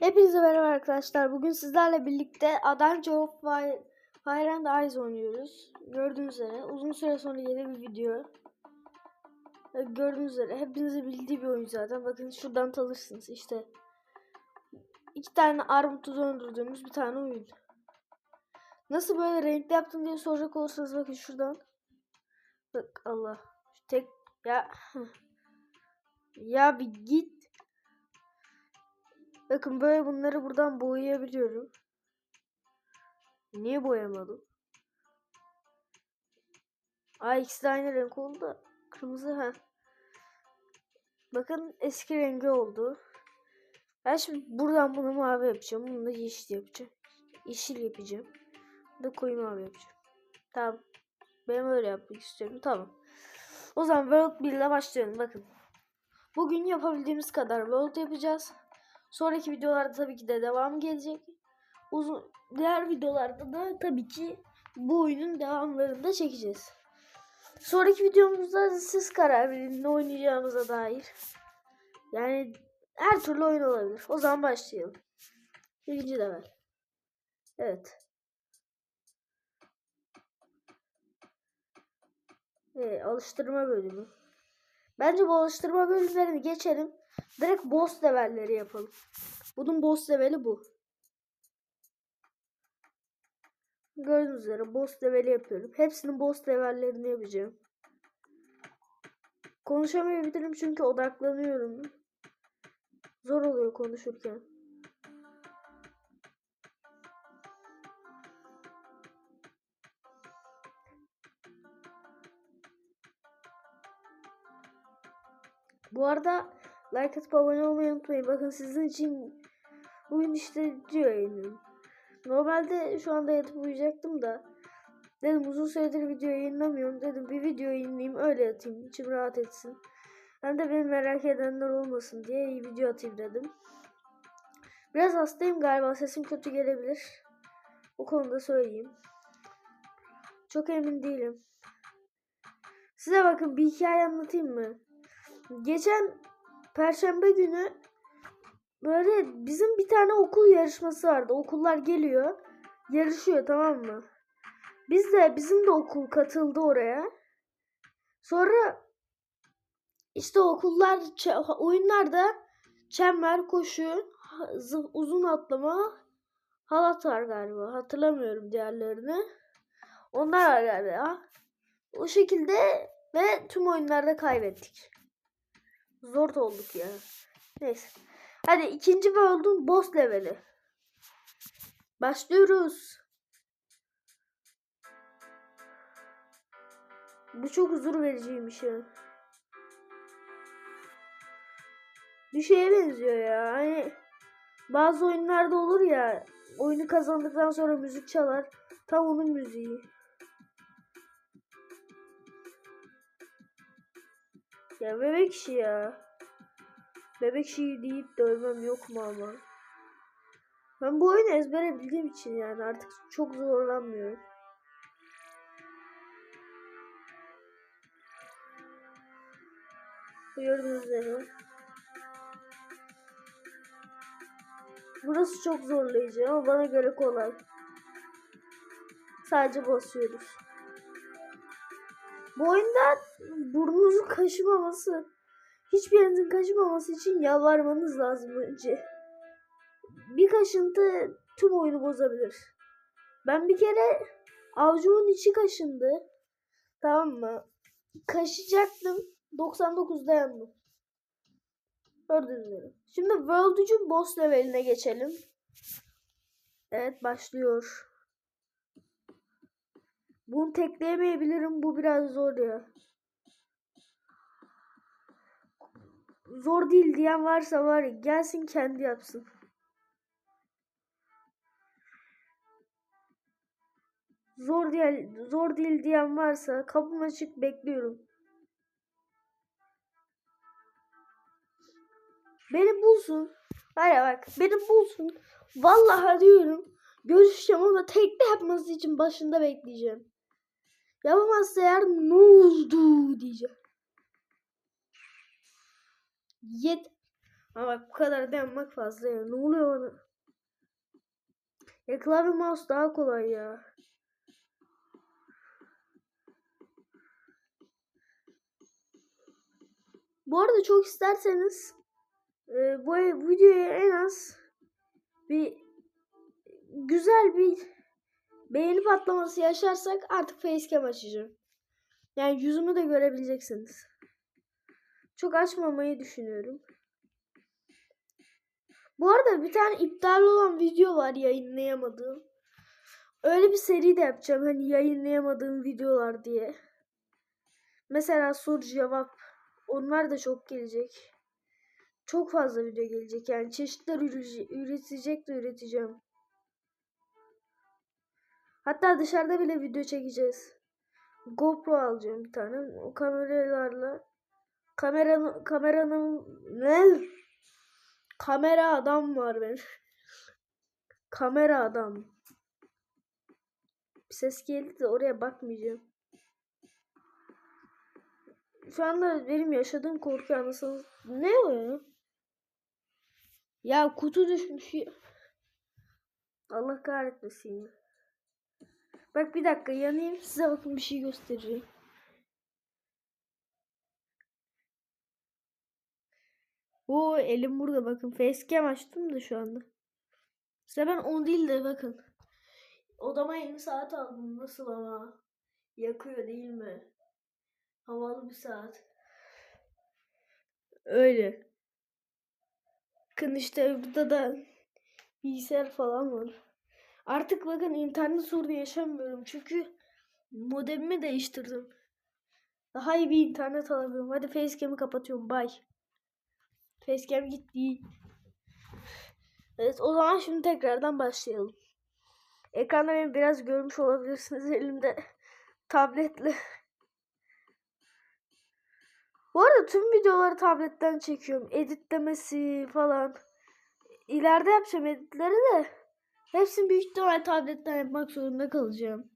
Hepinize merhaba arkadaşlar. Bugün sizlerle birlikte Adventure of Fire, Fire and Ice oynuyoruz. Gördüğünüz üzere uzun süre sonra yeni bir video. Gördüğünüz üzere hepinizin bildiği bir oyun zaten. Bakın şuradan tanırsınız işte. iki tane armutu döndürdüğümüz bir tane oyun. Nasıl böyle renkli yaptın diye soracak olursanız bakın şuradan. Bak Allah. Şu tek ya ya bir git. Bakın böyle bunları buradan boyayabiliyorum. Niye boyamadım? Ay ikisi de aynı renk oldu. Kırmızı ha. Bakın eski rengi oldu. Ben şimdi buradan bunu mavi yapacağım. Bunu da yeşil yapacağım. Yeşil yapacağım. Bu da koyu mavi yapacağım. Tamam. Ben öyle yapmak istiyorum. Tamam. O zaman World 1 ile başlayalım. Bakın. Bugün yapabildiğimiz kadar World yapacağız. Sonraki videolarda tabii ki de devam gelecek. Uzun diğer videolarda da tabii ki bu oyunun devamlarını da çekeceğiz. Sonraki videomuzda siz karar verin ne oynayacağımıza dair. Yani her türlü oyun olabilir. O zaman başlayalım. Birinci level. Evet. Ee, alıştırma bölümü. Bence bu alıştırma bölümlerini geçelim. Direkt boss levelleri yapalım. Bunun boss leveli bu. Gördüğünüz üzere boss leveli yapıyorum. Hepsinin boss levellerini yapacağım. Konuşamayabilirim çünkü odaklanıyorum. Zor oluyor konuşurken. Bu arada like atıp abone olmayı unutmayın. Bakın sizin için bugün işte video yayınlıyorum. Normalde şu anda yatıp uyuyacaktım da dedim uzun süredir video yayınlamıyorum. Dedim bir video yayınlayayım öyle yatayım. İçim rahat etsin. Hem de beni merak edenler olmasın diye iyi video atayım dedim. Biraz hastayım galiba. Sesim kötü gelebilir. O konuda söyleyeyim. Çok emin değilim. Size bakın bir hikaye anlatayım mı? Geçen Perşembe günü böyle bizim bir tane okul yarışması vardı. Okullar geliyor. Yarışıyor tamam mı? Biz de bizim de okul katıldı oraya. Sonra işte okullar oyunlarda çember, koşu, uzun atlama, halat var galiba. Hatırlamıyorum diğerlerini. Onlar var galiba. O şekilde ve tüm oyunlarda kaybettik. Zor olduk ya. Neyse. Hadi ikinci World'un boss leveli. Başlıyoruz. Bu çok huzur vericiymiş ya. Bir şeye benziyor ya. Hani bazı oyunlarda olur ya. Oyunu kazandıktan sonra müzik çalar. Tam onun müziği. Ya bebek işi ya. Bebek şeyi deyip de ölmem yok mu ama? Ben bu oyunu ezbere bildiğim için yani artık çok zorlanmıyorum. Gördüğünüz üzere. Burası çok zorlayıcı ama bana göre kolay. Sadece basıyoruz. Bu oyunda burnunuzun kaşımaması, hiçbir yerinizin kaşımaması için yalvarmanız lazım önce. Bir kaşıntı tüm oyunu bozabilir. Ben bir kere avucumun içi kaşındı. Tamam mı? Kaşıyacaktım. 99'da yandım. Gördüğünüz üzere. Şimdi World 3'ün boss leveline geçelim. Evet başlıyor. Bunu tekleyemeyebilirim. Bu biraz zor ya. Zor değil diyen varsa var ya gelsin kendi yapsın. Zor değil, zor değil diyen varsa kapım açık bekliyorum. Beni bulsun. Ya bak beni bulsun. Vallahi diyorum. Görüşeceğim ama tekne yapması için başında bekleyeceğim. Yapamazsa eğer ne oldu diyeceğim. Yet Ama bak bu kadar dayanmak fazla ya. Ne oluyor bana? Ya klavye mouse daha kolay ya. Bu arada çok isterseniz e, bu videoya en az bir güzel bir beğeni patlaması yaşarsak artık facecam açacağım. Yani yüzümü de görebileceksiniz. Çok açmamayı düşünüyorum. Bu arada bir tane iptal olan video var yayınlayamadığım. Öyle bir seri de yapacağım hani yayınlayamadığım videolar diye. Mesela soru cevap onlar da çok gelecek. Çok fazla video gelecek yani çeşitler üretecek de üreteceğim. Hatta dışarıda bile video çekeceğiz. GoPro alacağım bir tane. O kameralarla kameranın kameranın ne? Kamera adam var ben. Kamera adam. Ses geldi de oraya bakmayacağım. Şu anda benim yaşadığım korku anlasanız ne o ya? Ya kutu düşmüş. Allah kahretmesin ya. Bak bir dakika yanayım size bakın bir şey göstereceğim. O elim burada bakın. Facecam açtım da şu anda. Size ben on değil de bakın. Odama yeni saat aldım. Nasıl ama? Yakıyor değil mi? Havalı bir saat. Öyle. Bakın işte burada da bilgisayar falan var. Artık bakın internet sorunu yaşamıyorum. Çünkü modemimi değiştirdim. Daha iyi bir internet alabiliyorum. Hadi facecam'i kapatıyorum. Bye. Facecam gitti. Evet o zaman şimdi tekrardan başlayalım. Ekranda beni biraz görmüş olabilirsiniz elimde tabletle. Bu arada tüm videoları tabletten çekiyorum. Editlemesi falan. İleride yapacağım editleri de. Hepsini büyük ihtimal tabletten yapmak zorunda kalacağım.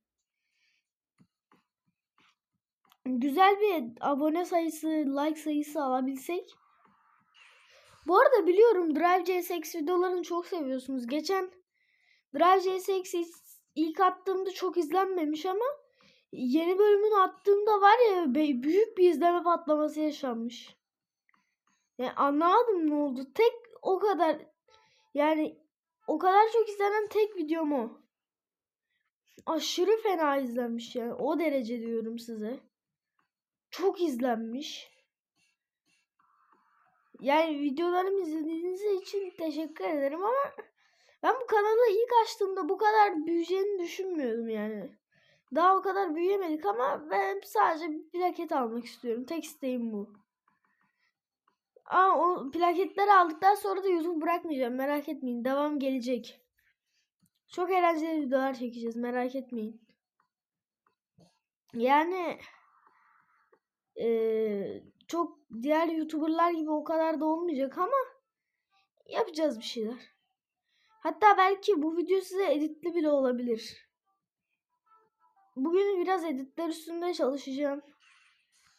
Güzel bir abone sayısı, like sayısı alabilsek bu arada biliyorum Drive CSX videolarını çok seviyorsunuz. Geçen Drive CSX ilk attığımda çok izlenmemiş ama yeni bölümünü attığımda var ya büyük bir izleme patlaması yaşanmış. Yani anlamadım ne oldu. Tek o kadar yani o kadar çok izlenen tek videom o. Aşırı fena izlenmiş yani. O derece diyorum size. Çok izlenmiş. Yani videolarımı izlediğiniz için teşekkür ederim ama ben bu kanalı ilk açtığımda bu kadar büyüyeceğini düşünmüyordum yani. Daha o kadar büyüyemedik ama ben sadece bir plaket almak istiyorum. Tek isteğim bu. Ama o plaketleri aldıktan sonra da YouTube bırakmayacağım. Merak etmeyin. Devam gelecek. Çok eğlenceli videolar çekeceğiz. Merak etmeyin. Yani ee, çok diğer YouTuber'lar gibi o kadar da olmayacak ama yapacağız bir şeyler. Hatta belki bu video size editli bile olabilir. Bugün biraz editler üstünde çalışacağım.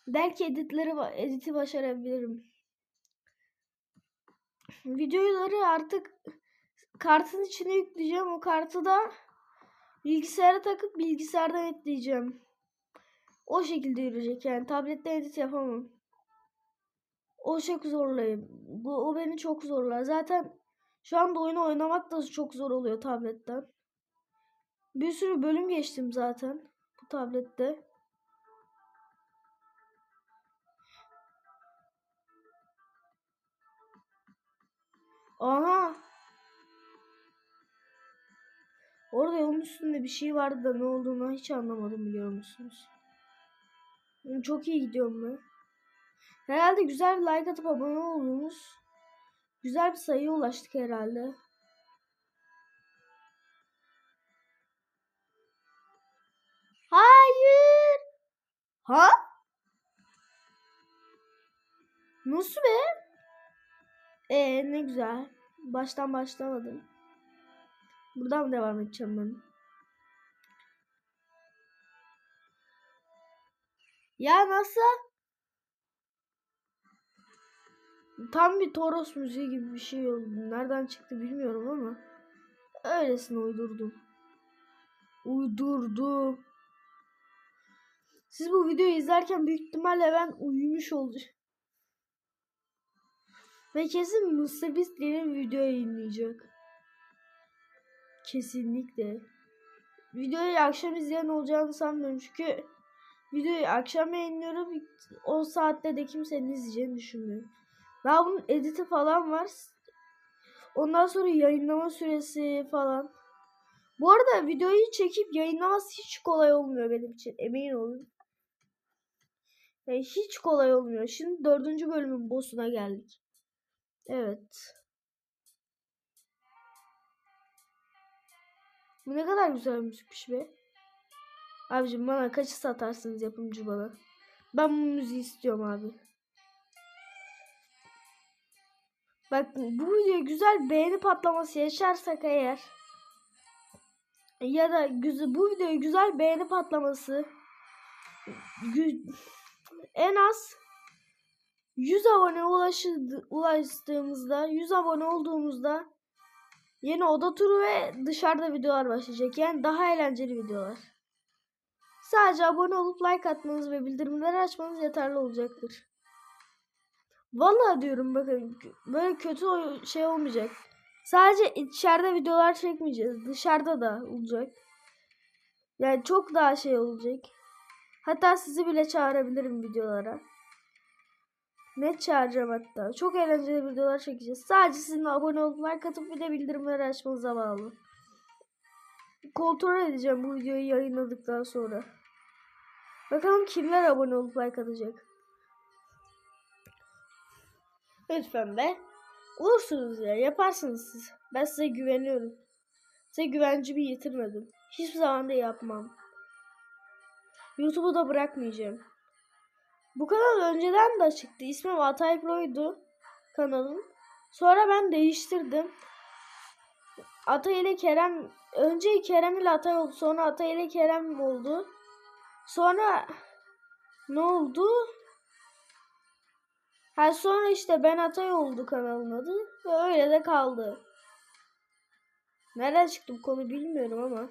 Belki editleri editi başarabilirim. Videoları artık kartın içine yükleyeceğim. O kartı da bilgisayara takıp bilgisayardan editleyeceğim. O şekilde yürüyecek yani. Tablette edit yapamam. O çok zorlayayım. Bu, o beni çok zorlar. Zaten şu anda oyunu oynamak da çok zor oluyor tabletten. Bir sürü bölüm geçtim zaten bu tablette. Aha. Orada yolun üstünde bir şey vardı da ne olduğunu hiç anlamadım biliyor musunuz? Çok iyi gidiyorum ben. Herhalde güzel bir like atıp abone oldunuz. Güzel bir sayıya ulaştık herhalde. Hayır. Ha? Nasıl be? Ee ne güzel. Baştan başlamadım. Buradan devam edeceğim ben? Ya nasıl? Tam bir Toros müziği gibi bir şey oldu. Nereden çıktı bilmiyorum ama öylesine uydurdum. Uydurdum. Siz bu videoyu izlerken büyük ihtimalle ben uyumuş olacağım. Ve kesin Mr. Beast yeni video yayınlayacak. Kesinlikle. Videoyu akşam izleyen olacağını sanmıyorum çünkü videoyu akşam yayınlıyorum. O saatte de kimsenin izleyeceğini düşünmüyorum. Daha bunun editi falan var. Ondan sonra yayınlama süresi falan. Bu arada videoyu çekip yayınlaması hiç kolay olmuyor benim için. Emin olun. Yani hiç kolay olmuyor. Şimdi dördüncü bölümün boss'una geldik. Evet. Bu ne kadar güzel müzikmiş be. Abicim bana kaçı satarsınız yapımcı bana? Ben bu müziği istiyorum abi. Bak bu video güzel beğeni patlaması yaşarsak eğer ya da güzel, bu videoya güzel beğeni patlaması en az 100 abone ulaşıldı, ulaştığımızda 100 abone olduğumuzda yeni oda turu ve dışarıda videolar başlayacak. Yani daha eğlenceli videolar. Sadece abone olup like atmanız ve bildirimleri açmanız yeterli olacaktır. Vallahi diyorum bakın böyle kötü şey olmayacak. Sadece içeride videolar çekmeyeceğiz. Dışarıda da olacak. Yani çok daha şey olacak. Hatta sizi bile çağırabilirim videolara. Net çağıracağım hatta. Çok eğlenceli videolar çekeceğiz. Sadece sizin abone olup like atıp bir de bildirimleri açmanıza bağlı. Kontrol edeceğim bu videoyu yayınladıktan sonra. Bakalım kimler abone olup like atacak. Lütfen be. Olursunuz ya. Yaparsınız siz. Ben size güveniyorum. Size güvencimi yitirmedim. Hiçbir zaman da yapmam. YouTube'u da bırakmayacağım. Bu kanal önceden de açıktı. İsmi Altay Pro'ydu kanalın. Sonra ben değiştirdim. Atay ile Kerem önce Kerem ile Atay oldu. Sonra Atay ile Kerem oldu. Sonra ne oldu? Ha sonra işte Ben Atay oldu kanalın adı ve öyle de kaldı. Nereden çıktı bu konu bilmiyorum ama.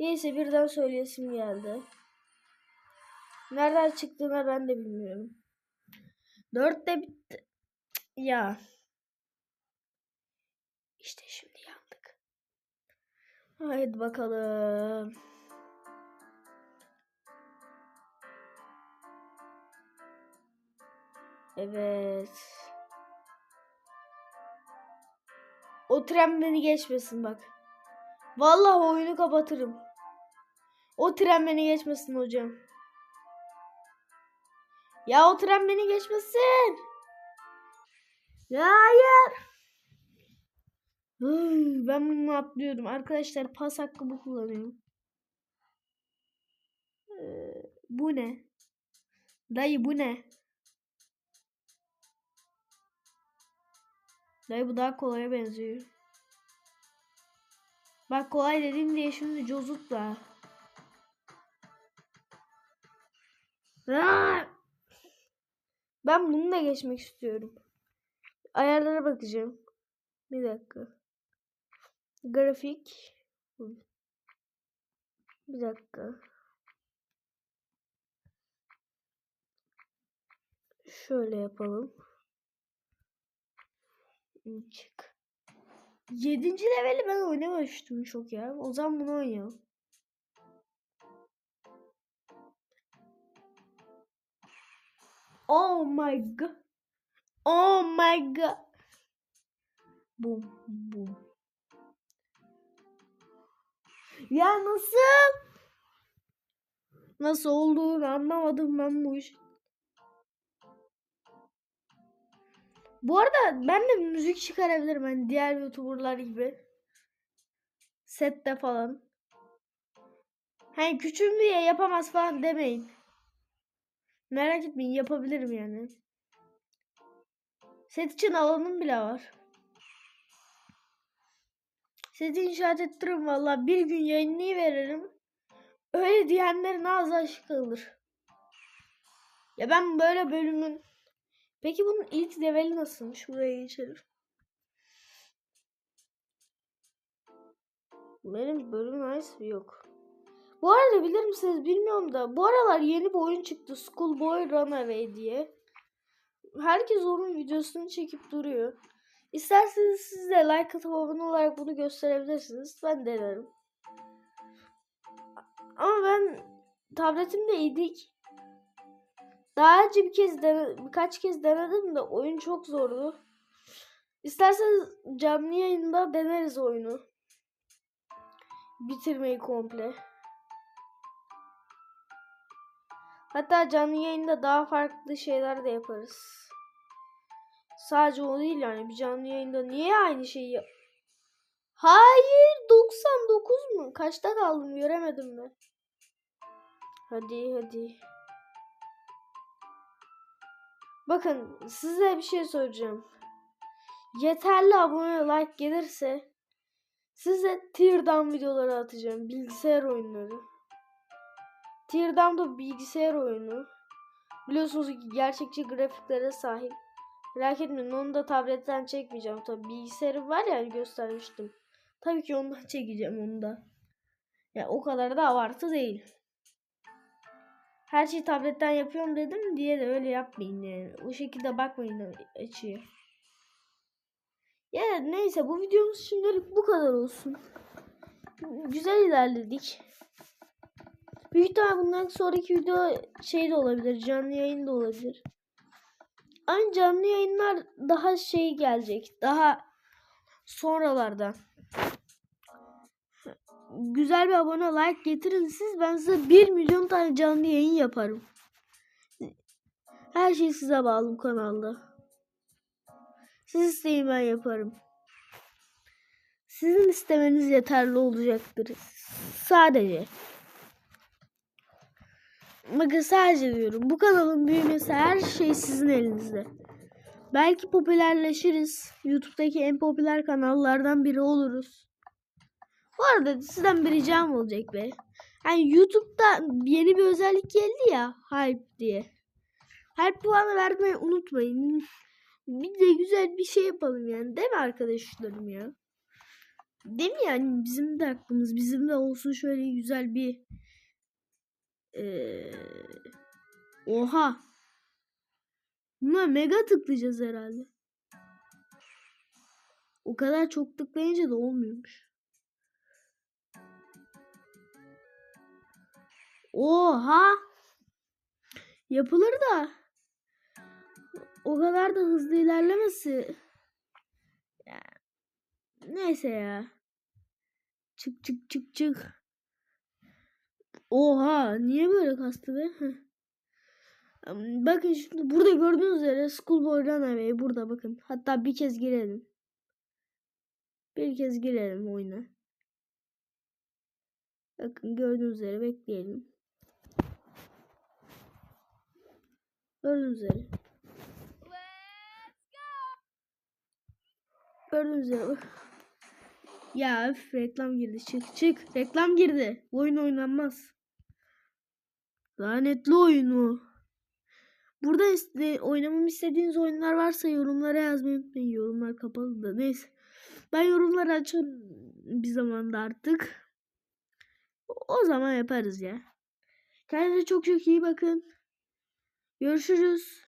Neyse birden söyleyesim geldi. Nereden çıktığını ben de bilmiyorum. Dörtte bitti. Ya. İşte şimdi yandık. Haydi bakalım. Evet. O tren beni geçmesin bak. Vallahi oyunu kapatırım. O tren beni geçmesin hocam. Ya o tren beni geçmesin. Ya hayır. Ben bunu atlıyorum. Arkadaşlar pas hakkımı kullanıyorum. Ee, bu ne? Dayı bu ne? Dayı bu daha kolaya benziyor. Bak kolay dedim diye şimdi cozutla. Aa! Ben bunu da geçmek istiyorum. Ayarlara bakacağım. Bir dakika. Grafik. Bir dakika. Şöyle yapalım. Çık. Yedinci leveli ben oynamamıştım çok ya. O zaman bunu oynayalım. Oh my god. Oh my god. Bum bum. Ya nasıl? Nasıl olduğunu anlamadım ben bu iş. Bu arada ben de müzik çıkarabilirim hani diğer youtuberlar gibi. Sette falan. Hani küçüğüm diye yapamaz falan demeyin. Merak etmeyin yapabilirim yani. Set için alanım bile var. Seti inşaat ettiririm valla. Bir gün yayınlayı veririm. Öyle diyenlerin ağzı açık kalır. Ya ben böyle bölümün Peki bunun ilk leveli nasılmış? Buraya geçelim. Benim bölüm nice yok. Bu arada bilir misiniz bilmiyorum da bu aralar yeni bir oyun çıktı. Schoolboy Runaway diye. Herkes onun videosunu çekip duruyor. İsterseniz siz de like atıp abone olarak bunu gösterebilirsiniz. Ben denerim. Ama ben tabletimde idik. Daha önce bir kez dene, birkaç kez denedim de oyun çok zordu. İsterseniz canlı yayında deneriz oyunu. Bitirmeyi komple. Hatta canlı yayında daha farklı şeyler de yaparız. Sadece o değil yani bir canlı yayında niye aynı şeyi Hayır 99 mu? Kaçta kaldım göremedim ben. Hadi hadi. Bakın size bir şey soracağım. Yeterli abone like gelirse size Teardown videoları atacağım. Bilgisayar oyunları. Teardown da bilgisayar oyunu. Biliyorsunuz ki gerçekçi grafiklere sahip. Merak etmeyin onu da tabletten çekmeyeceğim. Tabi bilgisayarım var ya göstermiştim. Tabii ki ondan çekeceğim onu da. Ya o kadar da abartı değil. Her şeyi tabletten yapıyorum dedim diye de öyle yapmayın yani. O şekilde bakmayın açıya. Ya neyse bu videomuz şimdilik bu kadar olsun. Güzel ilerledik. Büyük ihtimal bundan sonraki video şey de olabilir. Canlı yayın da olabilir. Ama canlı yayınlar daha şey gelecek. Daha sonralardan. Güzel bir abone like getirin siz. Ben size 1 milyon tane canlı yayın yaparım. Her şey size bağlı bu kanalda. Siz isteyin ben yaparım. Sizin istemeniz yeterli olacaktır. Sadece. Bakın sadece diyorum. Bu kanalın büyümesi her şey sizin elinizde. Belki popülerleşiriz. YouTube'daki en popüler kanallardan biri oluruz. Bu arada sizden bir ricam olacak be. Yani YouTube'da yeni bir özellik geldi ya. Hype diye. Hype puanı vermeyi unutmayın. Bir de güzel bir şey yapalım yani. Değil mi arkadaşlarım ya? Değil mi yani? Bizim de hakkımız. Bizim de olsun şöyle güzel bir ee, oha. Buna mega tıklayacağız herhalde. O kadar çok tıklayınca da olmuyormuş. Oha. Yapılır da o kadar da hızlı ilerlemesi. Ya, neyse ya. Çık çık çık çık. Oha niye böyle kastı be? Bakın şimdi burada gördüğünüz üzere Schoolboy Runaway burada bakın. Hatta bir kez girelim. Bir kez girelim oyuna. Bakın gördüğünüz üzere bekleyelim. Gördüğünüz üzere. Gördüğünüz üzere. Ya öf, reklam girdi. Çık çık. Reklam girdi. Oyun oynanmaz. Lanetli oyunu. Burada iste, oynamamı istediğiniz oyunlar varsa yorumlara yazmayı unutmayın. Yorumlar kapalı da neyse. Ben yorumları açarım bir zamanda artık. O zaman yaparız ya. Kendinize çok çok iyi bakın. Görüşürüz.